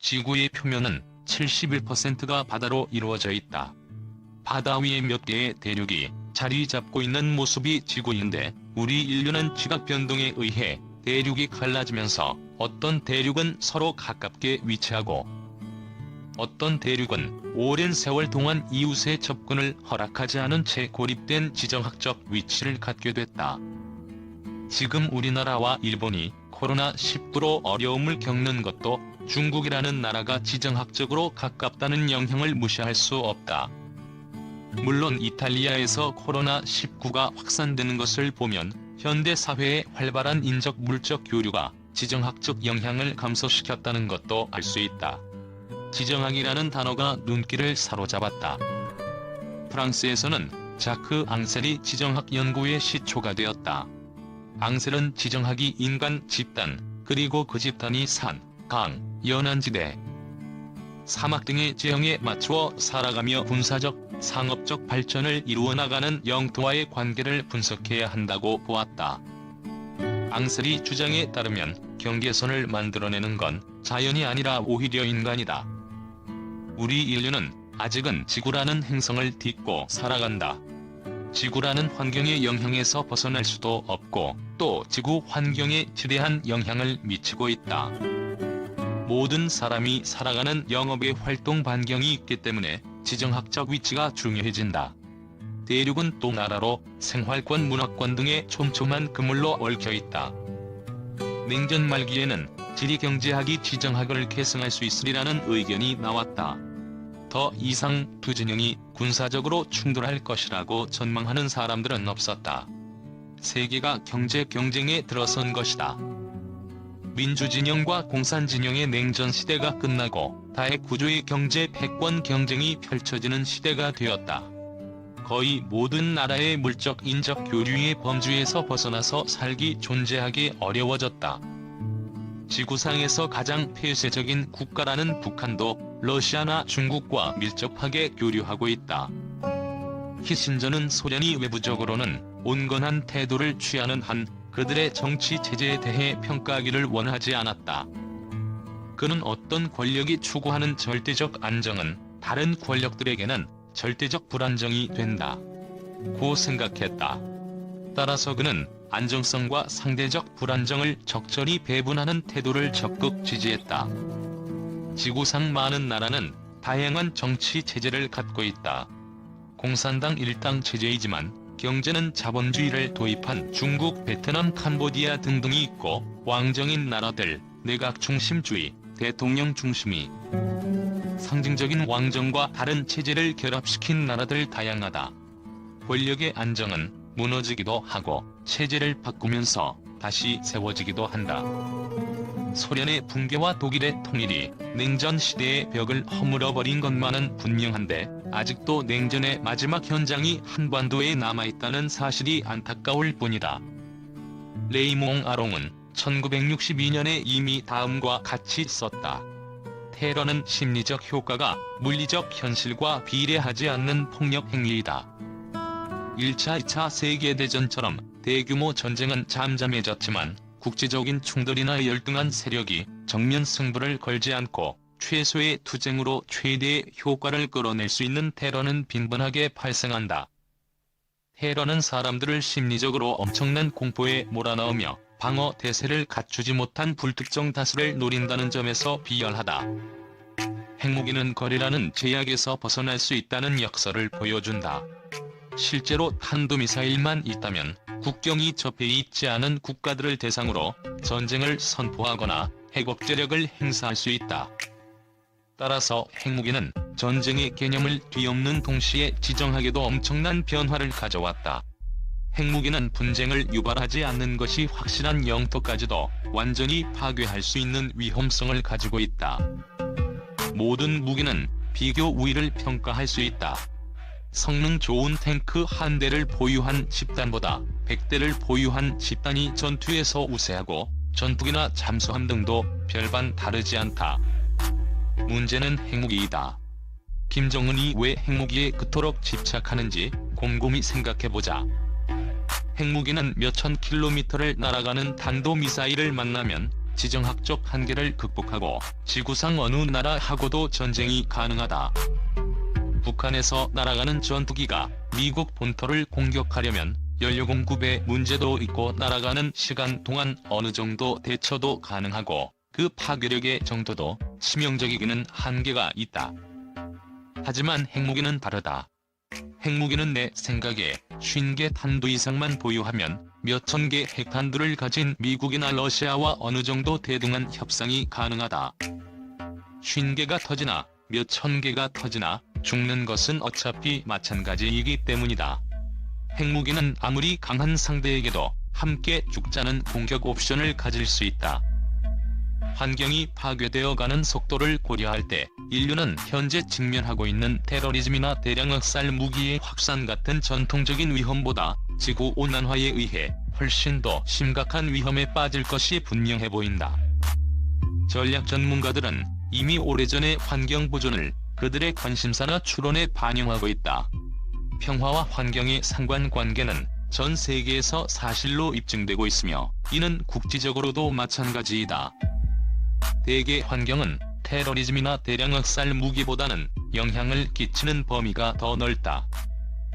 지구의 표면은 71%가 바다로 이루어져 있다. 바다 위에 몇 개의 대륙이 자리 잡고 있는 모습이 지구인데 우리 인류는 지각 변동에 의해 대륙이 갈라지면서 어떤 대륙은 서로 가깝게 위치하고 어떤 대륙은 오랜 세월 동안 이웃의 접근을 허락하지 않은 채 고립된 지정학적 위치를 갖게 됐다. 지금 우리나라와 일본이 코로나19로 어려움을 겪는 것도 중국이라는 나라가 지정학적으로 가깝다는 영향을 무시할 수 없다. 물론 이탈리아에서 코로나19가 확산되는 것을 보면 현대 사회의 활발한 인적 물적 교류가 지정학적 영향을 감소시켰다는 것도 알 수 있다. 지정학이라는 단어가 눈길을 사로잡았다. 프랑스에서는 자크 앙셀이 지정학 연구의 시초가 되었다. 앙셀은 지정학이 인간 집단, 그리고 그 집단이 산, 강, 연안지대, 사막 등의 지형에 맞추어 살아가며 군사적, 상업적 발전을 이루어 나가는 영토와의 관계를 분석해야 한다고 보았다. 앙셀이 주장에 따르면 경계선을 만들어내는 건 자연이 아니라 오히려 인간이다. 우리 인류는 아직은 지구라는 행성을 딛고 살아간다. 지구라는 환경의 영향에서 벗어날 수도 없고 또 지구 환경에 지대한 영향을 미치고 있다. 모든 사람이 살아가는 영업의 활동 반경이 있기 때문에 지정학적 위치가 중요해진다. 대륙은 또 나라로 생활권 문화권 등의 촘촘한 그물로 얽혀 있다. 냉전 말기에는 지리경제학이 지정학을 계승할 수 있으리라는 의견이 나왔다. 더 이상 두 진영이 군사적으로 충돌할 것이라고 전망하는 사람들은 없었다. 세계가 경제 경쟁에 들어선 것이다. 민주진영과 공산진영의 냉전 시대가 끝나고 다핵 구조의 경제 패권 경쟁이 펼쳐지는 시대가 되었다. 거의 모든 나라의 물적 인적 교류의 범주에서 벗어나서 살기 존재하기 어려워졌다. 지구상에서 가장 폐쇄적인 국가라는 북한도 러시아나 중국과 밀접하게 교류하고 있다. 키신저는 소련이 외부적으로는 온건한 태도를 취하는 한 그들의 정치 체제에 대해 평가하기를 원하지 않았다. 그는 어떤 권력이 추구하는 절대적 안정은 다른 권력들에게는 절대적 불안정이 된다. 고 생각했다. 따라서 그는 안정성과 상대적 불안정을 적절히 배분하는 태도를 적극 지지했다. 지구상 많은 나라는 다양한 정치 체제를 갖고 있다. 공산당 일당 체제이지만 경제는 자본주의를 도입한 중국, 베트남, 캄보디아 등등이 있고 왕정인 나라들, 내각 중심주의, 대통령 중심이 상징적인 왕정과 다른 체제를 결합시킨 나라들 다양하다. 권력의 안정은 무너지기도 하고 체제를 바꾸면서 다시 세워지기도 한다. 소련의 붕괴와 독일의 통일이 냉전 시대의 벽을 허물어버린 것만은 분명한데 아직도 냉전의 마지막 현장이 한반도에 남아있다는 사실이 안타까울 뿐이다. 레이몽 아롱은 1962년에 이미 다음과 같이 썼다. 테러는 심리적 효과가 물리적 현실과 비례하지 않는 폭력 행위이다. 1차, 2차 세계대전처럼 대규모 전쟁은 잠잠해졌지만 국제적인 충돌이나 열등한 세력이 정면 승부를 걸지 않고 최소의 투쟁으로 최대의 효과를 끌어낼 수 있는 테러는 빈번하게 발생한다. 테러는 사람들을 심리적으로 엄청난 공포에 몰아넣으며 방어 대세를 갖추지 못한 불특정 다수를 노린다는 점에서 비열하다. 핵무기는 거리라는 제약에서 벗어날 수 있다는 역설을 보여준다. 실제로 탄도미사일만 있다면 국경이 접해 있지 않은 국가들을 대상으로 전쟁을 선포하거나 핵억제력을 행사할 수 있다. 따라서 핵무기는 전쟁의 개념을 뒤엎는 동시에 지정학에도 엄청난 변화를 가져왔다. 핵무기는 분쟁을 유발하지 않는 것이 확실한 영토까지도 완전히 파괴할 수 있는 위험성을 가지고 있다. 모든 무기는 비교 우위를 평가할 수 있다. 성능 좋은 탱크 한 대를 보유한 집단보다 100대를 보유한 집단이 전투에서 우세하고 전투기나 잠수함 등도 별반 다르지 않다. 문제는 핵무기이다. 김정은이 왜 핵무기에 그토록 집착하는지 곰곰이 생각해보자. 핵무기는 몇천 킬로미터를 날아가는 탄도미사일을 만나면 지정학적 한계를 극복하고 지구상 어느 나라하고도 전쟁이 가능하다. 북한에서 날아가는 전투기가 미국 본토를 공격하려면 연료 공급에 문제도 있고 날아가는 시간 동안 어느 정도 대처도 가능하고 그 파괴력의 정도도 치명적이기는 한계가 있다. 하지만 핵무기는 다르다. 핵무기는 내 생각에 50개 탄두 이상만 보유하면 몇천 개 핵탄두를 가진 미국이나 러시아와 어느 정도 대등한 협상이 가능하다. 50개가 터지나 몇천 개가 터지나 죽는 것은 어차피 마찬가지이기 때문이다. 핵무기는 아무리 강한 상대에게도 함께 죽자는 공격 옵션을 가질 수 있다. 환경이 파괴되어 가는 속도를 고려할 때 인류는 현재 직면하고 있는 테러리즘이나 대량 학살 무기의 확산 같은 전통적인 위험보다 지구 온난화에 의해 훨씬 더 심각한 위험에 빠질 것이 분명해 보인다. 전략 전문가들은 이미 오래전에 환경 보존을 그들의 관심사나 추론에 반영하고 있다. 평화와 환경의 상관관계는 전 세계에서 사실로 입증되고 있으며 이는 국지적으로도 마찬가지이다. 대개 환경은 테러리즘이나 대량 학살 무기보다는 영향을 끼치는 범위가 더 넓다.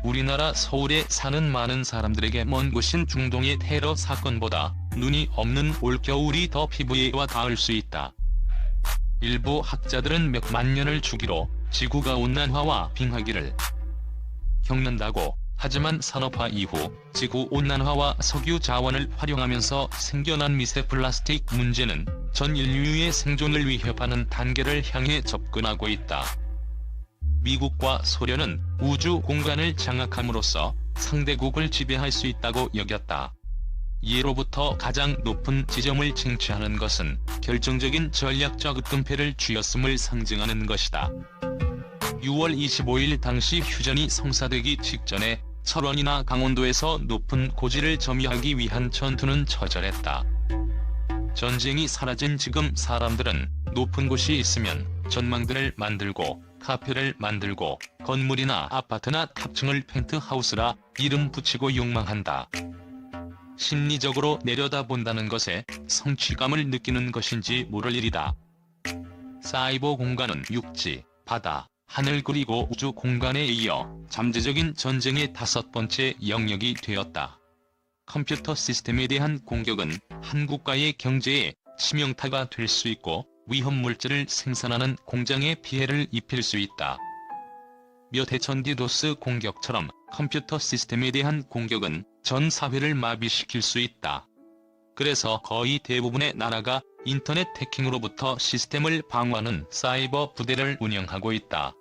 우리나라 서울에 사는 많은 사람들에게 먼 곳인 중동의 테러 사건보다 눈이 없는 올겨울이 더 피부에 와 닿을 수 있다. 일부 학자들은 몇만 년을 주기로 지구가 온난화와 빙하기를 겪는다고 하지만 산업화 이후 지구 온난화와 석유 자원을 활용하면서 생겨난 미세 플라스틱 문제는 전 인류의 생존을 위협하는 단계를 향해 접근하고 있다. 미국과 소련은 우주 공간을 장악함으로써 상대국을 지배할 수 있다고 여겼다. 예로부터 가장 높은 지점을 쟁취하는 것은 결정적인 전략적 끈패를 쥐었음을 상징하는 것이다. 6월 25일 당시 휴전이 성사되기 직전에 철원이나 강원도에서 높은 고지를 점유하기 위한 전투는 처절했다. 전쟁이 사라진 지금 사람들은 높은 곳이 있으면 전망들을 만들고 카페를 만들고 건물이나 아파트나 탑층을 펜트하우스라 이름 붙이고 욕망한다. 심리적으로 내려다본다는 것에 성취감을 느끼는 것인지 모를 일이다. 사이버 공간은 육지, 바다, 하늘 그리고 우주 공간에 이어 잠재적인 전쟁의 다섯 번째 영역이 되었다. 컴퓨터 시스템에 대한 공격은 한 국가의 경제에 치명타가 될 수 있고 위험 물질을 생산하는 공장에 피해를 입힐 수 있다. 몇 해전 디도스 공격처럼 컴퓨터 시스템에 대한 공격은 전 사회를 마비시킬 수 있다. 그래서 거의 대부분의 나라가 인터넷 해킹으로부터 시스템을 방어하는 사이버 부대를 운영하고 있다.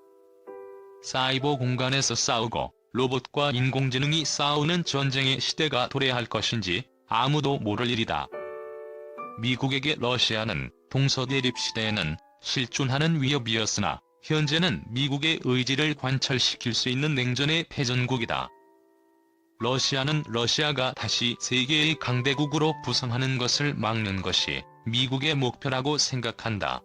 사이버 공간에서 싸우고 로봇과 인공지능이 싸우는 전쟁의 시대가 도래할 것인지 아무도 모를 일이다. 미국에게 러시아는 동서대립 시대에는 실존하는 위협이었으나 현재는 미국의 의지를 관철시킬 수 있는 냉전의 패전국이다. 러시아는 러시아가 다시 세계의 강대국으로 부상하는 것을 막는 것이 미국의 목표라고 생각한다.